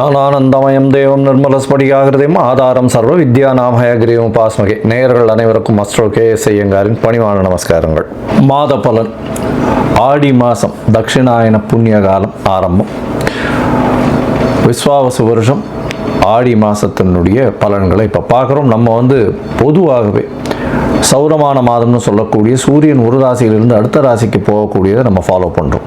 ஞானானந்தமயம் தேவம் நிர்மலஸ்படிகாகிருதையும் ஆதாரம் சர்வ வித்யாநாமயகிரியும் உபாஸ்மகே. நேயர்கள் அனைவருக்கும் அஸ்ட்ரோ கே எஸ் ஐயங்காரின் பணிவான நமஸ்காரங்கள். மாத பலன். ஆடி மாதம் தட்சிணாயன புண்ணிய காலம் ஆரம்பம். விஸ்வாவச வருஷம். ஆடி மாதத்தினுடைய பலன்களை இப்போ பார்க்குறோம். நம்ம வந்து பொதுவாகவே சௌரமான மாதம்னு சொல்லக்கூடிய சூரியன் ஒரு ராசியிலிருந்து அடுத்த ராசிக்கு போகக்கூடியதை நம்ம ஃபாலோ பண்ணுறோம்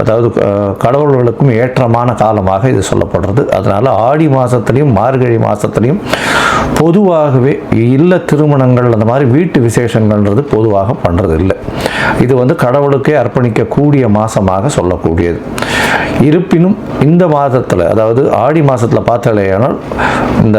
அதாவது கடவுள்களுக்கும் ஏற்றமான காலமாக இது சொல்லப்படுறது. அதனால் ஆடி மாதத்துலேயும் மார்கழி மாதத்துலேயும் பொதுவாகவே இல்ல திருமணங்கள் அந்த மாதிரி வீட்டு விசேஷங்கள்ன்றது பொதுவாக பண்ணுறது இல்லை இது வந்து கடவுளுக்கே அர்ப்பணிக்கக்கூடிய மாதமாக சொல்லக்கூடியது. இருப்பினும் இந்த மாதத்தில் அதாவது ஆடி மாதத்தில் பார்த்தாலேயானால் இந்த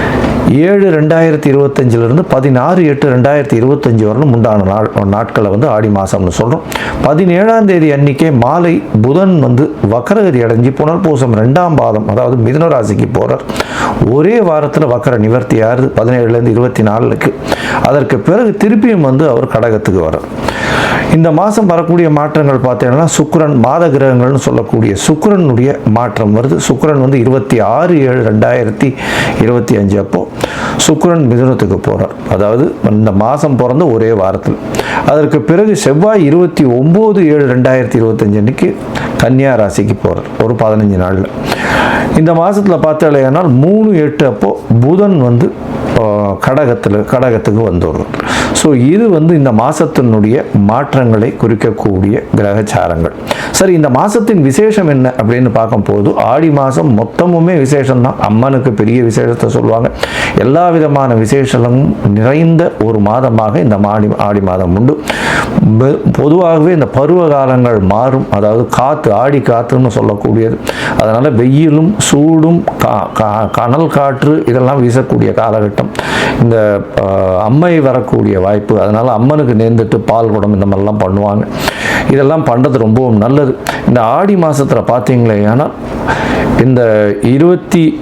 ஏழு ரெண்டாயிரத்தி இருபத்தஞ்சிலிருந்து பதினாறு எட்டு ரெண்டாயிரத்தி இருபத்தஞ்சி வரலும் உண்டான நாள் நாட்களை வந்து ஆடி மாதம்னு சொல்கிறோம் பதினேழாம் தேதி அன்னைக்கே மாலை புதன் வந்து வக்கரகதி அடைஞ்சு புனர்பூசம் ரெண்டாம் பாதம் அதாவது மிதுன ராசிக்கு போகிறார் ஒரே வாரத்தில் வக்கர நிவர்த்தி ஆறு பதினேழுலேருந்து இருபத்தி நாலுக்கு. அதற்கு பிறகு திருப்பியும் வந்து அவர் கடகத்துக்கு வரார் இந்த மாதம் வரக்கூடிய மாற்றங்கள் பார்த்தீங்கன்னா சுக்கிரன் மாத கிரகங்கள்னு சொல்லக்கூடிய சுக்ரனுடைய மாற்றம் வருது. சுக்கிரன் வந்து இருபத்தி ஆறு ஏழு ரெண்டாயிரத்தி இருபத்தி அஞ்சு அப்போ சுக்ரன் மிதுனத்துக்கு போகிறார் அதாவது இந்த மாதம் பிறந்த ஒரே வாரத்தில். அதற்கு பிறகு செவ்வாய் இருபத்தி ஒம்பது ஏழு ரெண்டாயிரத்தி இருபத்தஞ்சு அன்னைக்கு கன்னியா ராசிக்கு போகிறார் ஒரு பதினஞ்சு நாளில். இந்த மாதத்தில் பார்த்தாலேனால் மூணு எட்டு அப்போது புதன் வந்து கடகத்தில் கடகத்துக்கு வந்துடுறோம் ஸோ இது வந்து இந்த மாதத்தினுடைய மாற்றங்களை குறிக்கக்கூடிய கிரகச்சாரங்கள். சரி இந்த மாதத்தின் விசேஷம் என்ன அப்படின்னு பார்க்கும்போது ஆடி மாதம் மொத்தமுமே விசேஷம்தான். அம்மனுக்கு பெரிய விசேஷத்தை சொல்லுவாங்க. எல்லா விதமான விசேஷமும் நிறைந்த ஒரு மாதமாக இந்த மாடி ஆடி மாதம் உண்டு. பொதுவாகவே இந்த பருவ காலங்கள் மாறும். அதாவது காற்று ஆடி காற்றுன்னு சொல்லக்கூடியது. அதனால் வெயிலும் சூடும் கா- கனல் காற்று இதெல்லாம் வீசக்கூடிய காலகட்டம். இந்த அம்மை வரக்கூடிய வாய்ப்பு. அதனால் அம்மனுக்கு நேர்ந்துட்டு பால் குடம் இந்த மாதிரிலாம் பண்ணுவாங்க. இதெல்லாம் பண்ணுறது ரொம்பவும் நல்லது. இந்த ஆடி மாதத்தில் பார்த்தீங்களே ஆனால் இந்த இருபத்தி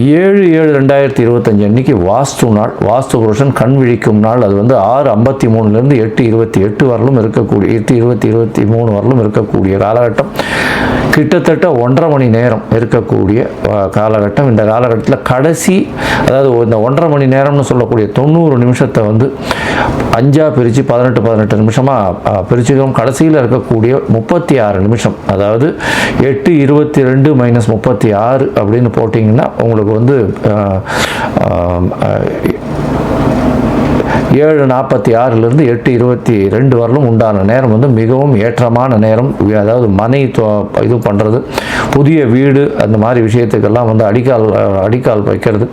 ஏழு ஏழு ரெண்டாயிரத்தி இருபத்தஞ்சு அன்னைக்கு வாஸ்து நாள் வாஸ்து புருஷன் கண் விழிக்கும் நாள். அது வந்து ஆறு ஐம்பத்தி மூணுலேருந்து எட்டு இருபத்தி எட்டு வரலும் இருக்கக்கூடிய எட்டு இருபத்தி இருபத்தி மூணு வரலும் இருக்கக்கூடிய காலகட்டம். கிட்டத்தட்ட ஒன்றரை மணி நேரம் இருக்கக்கூடிய காலகட்டம். இந்த காலகட்டத்தில் கடைசி அதாவது இந்த ஒன்றரை மணி நேரம்னு சொல்லக்கூடிய தொண்ணூறு நிமிஷத்தை வந்து அஞ்சாக பிரித்து பதினெட்டு பதினெட்டு நிமிஷமாக பிரிச்சுக்கிறோம். கடைசியில் இருக்கக்கூடிய முப்பத்தி ஆறு நிமிஷம். அதாவது எட்டு இருபத்தி ரெண்டு மைனஸ் முப்பத்தி ஆறு அப்படின்னு போட்டிங்கன்னா உங்களுக்கு வந்து ஏழு நாற்பத்தி ஆறுலேருந்து எட்டு இருபத்தி ரெண்டு வரலும் உண்டான நேரம் வந்து மிகவும் ஏற்றமான நேரம். அதாவது மனை தொ- இது பண்ணுறது புதிய வீடு அந்த மாதிரி விஷயத்துக்கெல்லாம் வந்து அடிக்கால் அடிக்கால் வைக்கிறது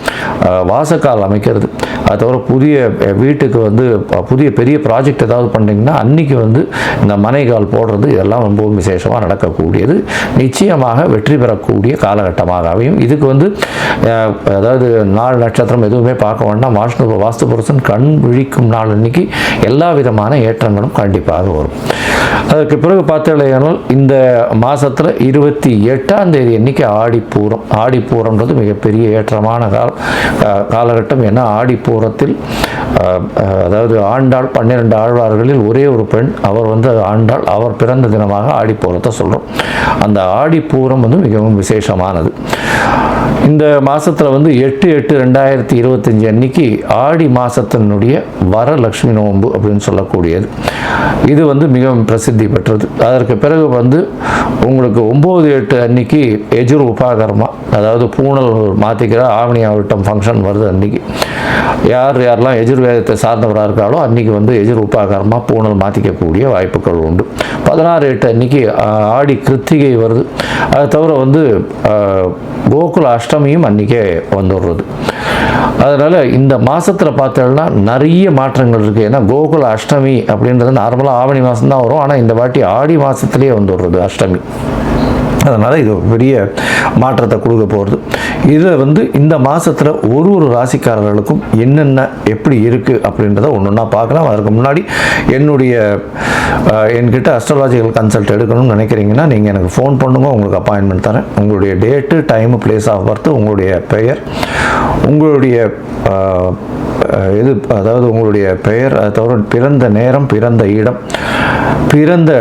வாசக்கால் அமைக்கிறது. அது தவிர புதிய வீட்டுக்கு வந்து புதிய பெரிய ப்ராஜெக்ட் ஏதாவது பண்ணிங்கன்னா அன்றைக்கி வந்து இந்த மனைகால் போடுறது இதெல்லாம் ரொம்பவும் விசேஷமாக நடக்கக்கூடியது. நிச்சயமாக வெற்றி பெறக்கூடிய காலகட்டமாக அமையும். இதுக்கு வந்து அதாவது நாள் நட்சத்திரம் எதுவுமே பார்க்க வேண்டாம். வாஷ்ணு வாஸ்து புருஷன் கண் விழிக்கும் நாள் அன்னைக்கு எல்லா விதமான ஏற்றங்களும் கண்டிப்பாக வரும். அதற்கு பிறகு பார்த்தீங்கன்னா இந்த மாதத்தில் இருபத்தி எட்டாம் தேதி அன்னைக்கு ஆடிப்பூரம். ஆடிப்பூரம்ன்றது மிகப்பெரிய ஏற்றமான கால காலகட்டம். ஏன்னா ஆடிப்பூரம் புறத்தில் அதாவது ஆண்டாள் பன்னிரெண்டு ஆழ்வார்களில் ஒரே ஒரு பெண் அவர் வந்து ஆண்டாள் அவர் பிறந்த தினமாக ஆடிப்பூரத்தை சொல்கிறோம் அந்த ஆடிப்பூரம் வந்து மிகவும் விசேஷமானது. இந்த மாதத்தில் வந்து எட்டு எட்டு ரெண்டாயிரத்தி இருபத்தஞ்சி அன்னைக்கு ஆடி மாதத்தினுடைய வரலட்சுமி நோன்பு அப்படின்னு சொல்லக்கூடியது. இது வந்து மிகவும் பிரசித்தி பெற்றது. அதற்கு பிறகு வந்து உங்களுக்கு ஒம்பது எட்டு அன்னைக்கு எஜுர் உபாகரமாக அதாவது பூனல் மாற்றிக்கிற ஆவணி ஆவட்டம் ஃபங்க்ஷன் வருது அன்னைக்கு. யார் யாரெல்லாம் எஜுர்வேதத்தை சார்ந்தவராக இருக்காளோ அன்றைக்கி வந்து எதிர் உபாகரமாக பூனல் மாற்றிக்கக்கூடிய வாய்ப்புகள் உண்டு. பதினாறு எட்டு அன்னைக்கு ஆடி கிருத்திகை வருது. அது தவிர வந்து கோகுல அஷ்டமியும் அன்றைக்கே வந்துடுறது. அதனால் இந்த மாதத்தில் பார்த்தோம்னா நிறைய மாற்றங்கள் இருக்குது ஏன்னா கோகுல அஷ்டமி அப்படின்றது நார்மலாக ஆவணி மாதம் தான் வரும். ஆனால் இந்த வாட்டி ஆடி மாதத்துலேயே வந்துடுறது அஷ்டமி. அதனால் இது பெரிய மாற்றத்தை கொடுக்க போகிறது இதில் வந்து இந்த மாதத்தில் ஒரு ஒரு ராசிக்காரர்களுக்கும் என்னென்ன எப்படி இருக்குது அப்படின்றத ஒன்று ஒன்றா பார்க்கலாம். அதற்கு முன்னாடி என்னுடைய என்கிட்ட அஸ்ட்ராலாஜிக்கல் கன்சல்ட் எடுக்கணும்னு நினைக்கிறீங்கன்னா நீங்கள் எனக்கு ஃபோன் பண்ணுங்க உங்களுக்கு அப்பாயின்மெண்ட் தரேன். உங்களுடைய date time place of birth உங்களுடைய பெயர் உங்களுடைய இது அதாவது உங்களுடைய பெயர் தவிர பிறந்த நேரம் பிறந்த இடம் பிறந்த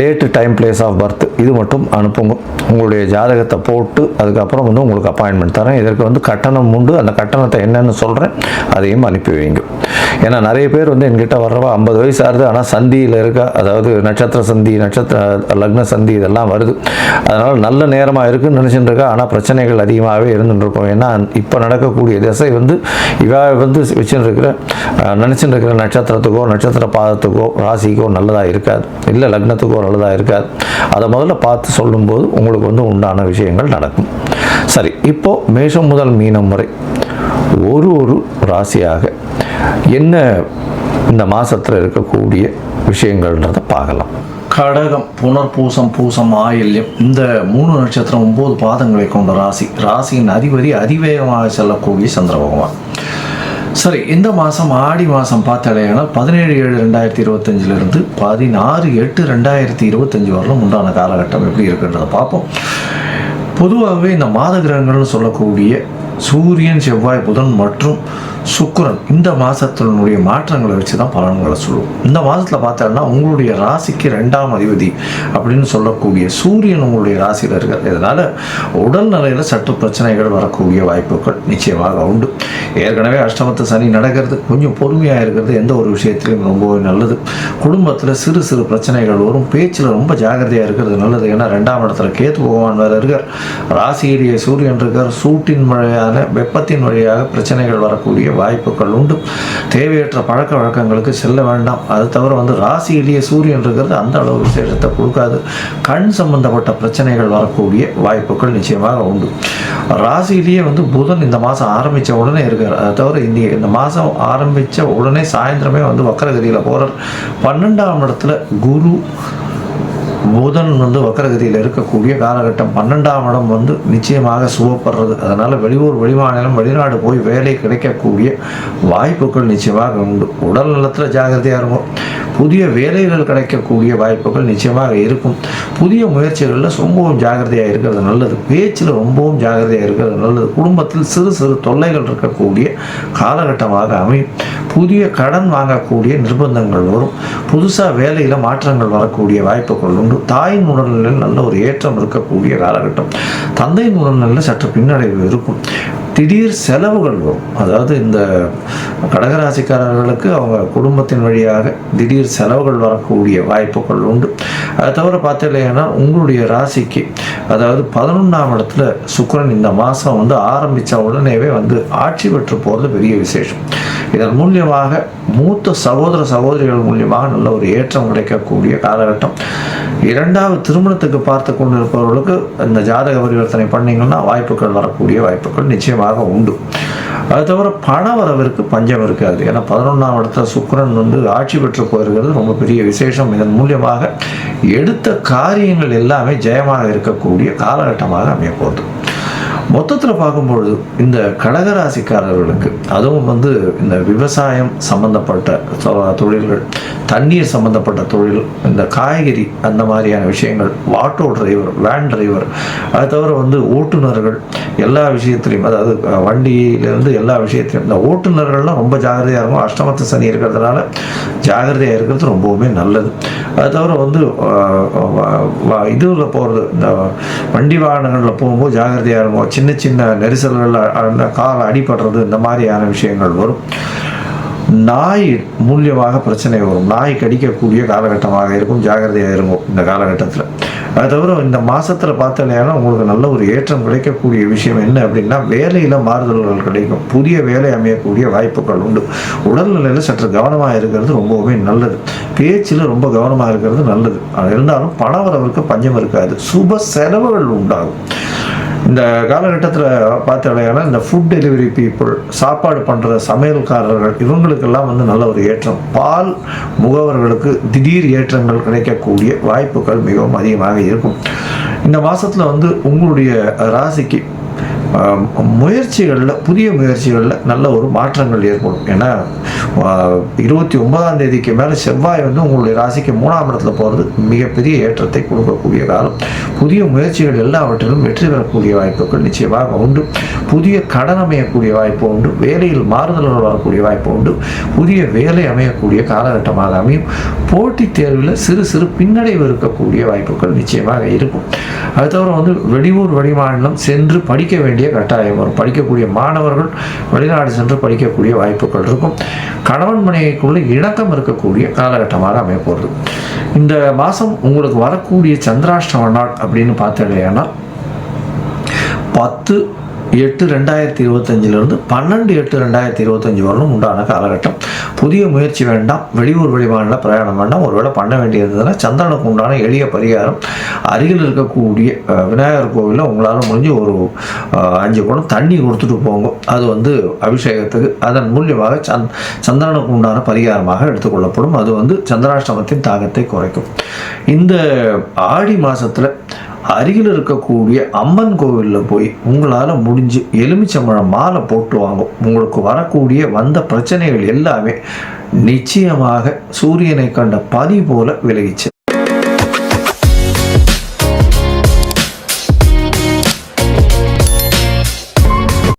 date time place of birth இது மட்டும் அனுப்புங்க. உங்களுடைய ஜாதகத்தை போட்டு அதுக்கப்புறம் வந்து உங்களுக்கு அப்பாயின்மெண்ட் தரேன். இதற்கு வந்து கட்டணம் உண்டு. அந்த கட்டணத்தை என்னென்னு சொல்கிறேன் அதையும் அனுப்பி வைங்க. ஏன்னா நிறைய பேர் வந்து என்கிட்ட வர்றவா ஐம்பது வயசு ஆகுது ஆனால் சந்தியில் இருக்கா அதாவது நட்சத்திர சந்தி நட்சத்திர லக்ன சந்தி இதெல்லாம் வருது. அதனால் நல்ல நேரமாக இருக்குன்னு நினச்சிட்டு இருக்கா. ஆனால் பிரச்சனைகள் அதிகமாகவே இருந்துட்டு இருக்கும். ஏன்னா இப்போ நடக்கக்கூடிய திசை வந்து இவ வந்து வச்சுட்டு இருக்கிற இருக்கிற நட்சத்திரத்துக்கோ நட்சத்திர பாதத்துக்கோ ராசிக்கோ நல்லதாக இருக்காது. இல்லை லக்னத்துக்கோ நல்லதாக இருக்காது. அதை முதல்ல பார்த்து சொல்லும்போது உங்களுக்கு வந்து உண்டான விஷயங்கள் நடக்கும். சரி இப்போது மேஷம் முதல் மீனம் வரை ஒரு ஒரு ராசியாக என்ன இந்த மாதத்தில் இருக்கக்கூடிய விஷயங்கள்ன்றதை பார்க்கலாம். கடகம் புனர்பூசம் பூசம் ஆயில்யம் இந்த மூணு நட்சத்திரம் ஒம்பது பாதங்களை கொண்ட ராசி. ராசியின் அதிபதி அதிவேகமாக செல்லக்கூடிய சந்திர பகவான். சரி இந்த மாதம் ஆடி மாதம் பார்த்தாலேனால் பதினேழு ஏழு ரெண்டாயிரத்தி இருபத்தஞ்சிலிருந்து பதினாறு எட்டு ரெண்டாயிரத்தி இருபத்தஞ்சி வரலும் உண்டான காலகட்டம் எப்படி இருக்குன்றதை பார்ப்போம். பொதுவாகவே இந்த மாத கிரகங்கள்னு சொல்லக்கூடிய சூரியன் செவ்வாய் புதன் மற்றும் சுக்கரன் இந்த மாதத்தினுடைய மாற்றங்களை வச்சு தான் பலன்களை சொல்லுவோம் இந்த மாதத்தில் பார்த்தோம்னா உங்களுடைய ராசிக்கு ரெண்டாம் அதிபதி அப்படின்னு சொல்லக்கூடிய சூரியன் உங்களுடைய ராசியில் இருக்கார். இதனால் உடல் நிலையில் சற்று பிரச்சனைகள் வரக்கூடிய வாய்ப்புகள் நிச்சயமாக உண்டு. ஏற்கனவே அஷ்டமத்து சனி நடக்கிறது. கொஞ்சம் பொறுமையாக இருக்கிறது. எந்த ஒரு விஷயத்திலையும் ரொம்பவே நல்லது. குடும்பத்தில் சிறு சிறு பிரச்சனைகள் வரும். பேச்சில் ரொம்ப ஜாகிரதையாக இருக்கிறது நல்லது. ஏன்னா ரெண்டாம் இடத்துல கேத்து பகவான் வேறு இருக்கார். ராசியிலேயே சூரியன் இருக்கார். சூட்டின் அதனால் வெப்பத்தின் வழியாக பிரச்சனைகள் வரக்கூடிய வாய்ப்புகள் உண்டு. தேவையற்ற பழக்க வழக்கங்களுக்கு செல்ல வேண்டாம். அது தவிர வந்து ராசியிலேயே சூரியன் இருக்கிறது அந்த அளவு விசேஷத்தை கொடுக்காது. கண் சம்பந்தப்பட்ட பிரச்சனைகள் வரக்கூடிய வாய்ப்புகள் நிச்சயமாக உண்டு. ராசியிலேயே வந்து புதன் இந்த மாதம் ஆரம்பித்த உடனே இருக்கார். அது தவிர இந்த இந்த மாதம் ஆரம்பித்த உடனே சாயந்தரமே வந்து வக்கரகதியில் போகிறார் பன்னெண்டாம் இடத்துல குரு புதன் வந்து வக்கரகதியில் இருக்கக்கூடிய காலகட்டம் பன்னெண்டாம் இடம் வந்து நிச்சயமாக சுவப்படுறது. அதனால் வெளியூர் வெளிமாநிலம் வெளிநாடு போய் வேலை கிடைக்கக்கூடிய வாய்ப்புகள் நிச்சயமாக உண்டு. உடல் நலத்தில் ஜாகிரதையாக இருக்கும் புதிய வேலைகள் கிடைக்கக்கூடிய வாய்ப்புகள் நிச்சயமாக இருக்கும். புதிய முயற்சிகளில் ரொம்பவும் ஜாகிரதையாக இருக்கிறது நல்லது. பேச்சில் ரொம்பவும் ஜாகிரதையாக இருக்கிறது நல்லது. குடும்பத்தில் சிறு சிறு தொல்லைகள் இருக்கக்கூடிய காலகட்டமாக அமையும். புதிய கடன் வாங்கக்கூடிய நிர்பந்தங்கள் வரும். புதுசாக வேலையில் மாற்றங்கள் வரக்கூடிய வாய்ப்புகள் உண்டு. தாயின் உடல்நிலையில் நல்ல ஒரு ஏற்றம் இருக்கக்கூடிய காலகட்டம். தந்தையின் உடல்நிலையில் சற்று பின்னடைவு இருக்கும். திடீர் செலவுகள் வரும். அதாவது இந்த கடகராசிக்காரர்களுக்கு அவங்க குடும்பத்தின் வழியாக திடீர் செலவுகள் வரக்கூடிய வாய்ப்புகள் உண்டு. அதை தவிர பார்த்தீங்கன்னா உங்களுடைய ராசிக்கு அதாவது பதினொன்றாம் இடத்துல சுக்கரன் இந்த மாதம் வந்து ஆரம்பித்த உடனேவே வந்து ஆட்சி பெற்று போகிறது பெரிய விசேஷம். இதன் மூலியம் மூலியமாக மூத்த சகோதர சகோதரிகள் மூலியமாக நல்ல ஒரு ஏற்றம் கிடைக்கக்கூடிய காலகட்டம். இரண்டாவது திருமணத்துக்கு பார்த்து கொண்டிருப்பவர்களுக்கு இந்த ஜாதக பரிவர்த்தனை பண்ணீங்கன்னா வாய்ப்புகள் வரக்கூடிய வாய்ப்புகள் நிச்சயமாக உண்டு. அது தவிர பண வரவிற்கு பஞ்சம் இருக்காது. ஏன்னா பதினொன்றாம் இடத்துல சுக்கரன் வந்து ஆட்சி பெற்று போயிருக்கிறது. ரொம்ப பெரிய விசேஷம். இதன் மூலியமாக எடுத்த காரியங்கள் எல்லாமே ஜெயமாக இருக்கக்கூடிய காலகட்டமாக அமைய போகுது. மொத்தத்தில் பார்க்கும்பொழுது இந்த கடகராசிக்காரர்களுக்கு அதுவும் வந்து இந்த விவசாயம் சம்பந்தப்பட்ட தொழில்கள் தண்ணீர் சம்பந்தப்பட்ட தொழில் இந்த காய்கறி அந்த மாதிரியான விஷயங்கள் ஆட்டோ டிரைவர் வேன் டிரைவர் அது தவிர வந்து ஓட்டுநர்கள் எல்லா விஷயத்துலையும் அதாவது வண்டியிலேருந்து எல்லா விஷயத்திலையும் இந்த ஓட்டுநர்கள்லாம் ரொம்ப ஜாகிரதையாக இருக்கும். அஷ்டமத்து சனி இருக்கிறதுனால ஜாகிரதையாக இருக்கிறது ரொம்பவுமே நல்லது. அது தவிர வந்து இதில் போகிறது இந்த வண்டி வாகனங்களில் போகும்போது ஜாகிரதையாக இருக்கும். சின்ன சின்ன சின்ன நெரிசல்கள் கால் அடிபடுறது இந்த மாதிரியான விஷயங்கள் வரும். நாய் மூலியமாக பிரச்சனை வரும். நாய் கடிக்கக்கூடிய காலகட்டமாக இருக்கும் ஜாகிரதையாக இருக்கும் இந்த காலகட்டத்தில். அது தவிர இந்த மாதத்தில் பார்த்தீங்கன்னா உங்களுக்கு நல்ல ஒரு ஏற்றம் கிடைக்கக்கூடிய விஷயம் என்ன அப்படின்னா வேலையில் மாறுதல்கள் கிடைக்கும். புதிய வேலை அமையக்கூடிய வாய்ப்புகள் உண்டு. உடல்நிலையில் சற்று கவனமாக இருக்கிறது ரொம்பவுமே நல்லது. பேச்சில் ரொம்ப கவனமாக இருக்கிறது நல்லது. அது இருந்தாலும் பண வரவருக்கு பஞ்சம் இருக்காது. சுப செலவுகள் உண்டாகும். இந்த காலகட்டத்தில் பார்த்தீங்கன்னா இந்த ஃபுட் டெலிவரி பீப்புள் சாப்பாடு பண்ணுற சமையல்காரர்கள் இவங்களுக்கெல்லாம் வந்து நல்ல ஒரு ஏற்றம். பால் முகவர்களுக்கு திடீர் ஏற்றங்கள் கிடைக்கக்கூடிய வாய்ப்புகள் மிகவும் அதிகமாக இருக்கும். இந்த மாதத்தில் வந்து உங்களுடைய ராசிக்கு முயற்சிகளில் புதிய முயற்சிகளில் நல்ல ஒரு மாற்றங்கள் ஏற்படும். ஏன்னா இருபத்தி ஒன்பதாம் தேதிக்கு மேலே செவ்வாய் வந்து உங்களுடைய ராசிக்கு மூணாம் இடத்துல போகிறது மிகப்பெரிய ஏற்றத்தை கொடுக்கக்கூடிய காலம். புதிய முயற்சிகள் எல்லாவற்றிலும் வெற்றி பெறக்கூடிய வாய்ப்புகள் நிச்சயமாக உண்டு. புதிய கடன் அமையக்கூடிய வாய்ப்பு உண்டு. வேலையில் மாறுதல்கள் வரக்கூடிய வாய்ப்பு உண்டு. புதிய வேலை அமையக்கூடிய காலகட்டமாக அமையும். போட்டித் தேர்வில் சிறு சிறு பின்னடைவு இருக்கக்கூடிய வாய்ப்புகள் நிச்சயமாக இருக்கும். அது தவிர வந்து வெளியூர் வெளிமாநிலம் சென்று படிக்க வேண்டிய கட்டாயம் வரும். படிக்கக்கூடிய மாணவர்கள் வெளிநாடு சென்று படிக்கக்கூடிய வாய்ப்புகள் இருக்கும். கணவன் மனைவிக்குள்ள இணக்கம் இருக்கக்கூடிய காலகட்டமாக அமையப்போகிறது இந்த மாதம் உங்களுக்கு வரக்கூடிய சந்திராஷ்டம நாள் அப்படின்னு பார்த்தீங்கன்னா பத்து எட்டு ரெண்டாயிரத்தி இருபத்தஞ்சிலிருந்து பன்னெண்டு எட்டு ரெண்டாயிரத்தி இருபத்தஞ்சி வரலும் உண்டான காலகட்டம். புதிய முயற்சி வேண்டாம் வெளியூர் வெளிமாநில பிரயாணம் வேண்டாம். ஒருவேளை பண்ண வேண்டியிருந்ததுன்னா சந்திரனுக்கு உண்டான எளிய பரிகாரம் அருகில் இருக்கக்கூடிய விநாயகர் கோவிலில் உங்களால் முடிஞ்சு ஒரு அஞ்சு குடம் தண்ணி கொடுத்துட்டு போங்க. அது வந்து அபிஷேகத்துக்கு அதன் மூலியமாக சந் சந்திரனுக்கு உண்டான பரிகாரமாக எடுத்துக்கொள்ளப்படும் அது வந்து சந்திராஷ்டமத்தின் தாக்கத்தை குறைக்கும். இந்த ஆடி மாதத்தில் அருகில் இருக்கக்கூடிய அம்மன் கோவிலில் போய் உங்களால் முடிஞ்சு எலுமிச்சம்பழம் மாலை போட்டு வாங்கும். உங்களுக்கு வரக்கூடிய வந்த பிரச்சனைகள் எல்லாமே நிச்சயமாக சூரியனை கண்ட பதி போல விலகிச்சு.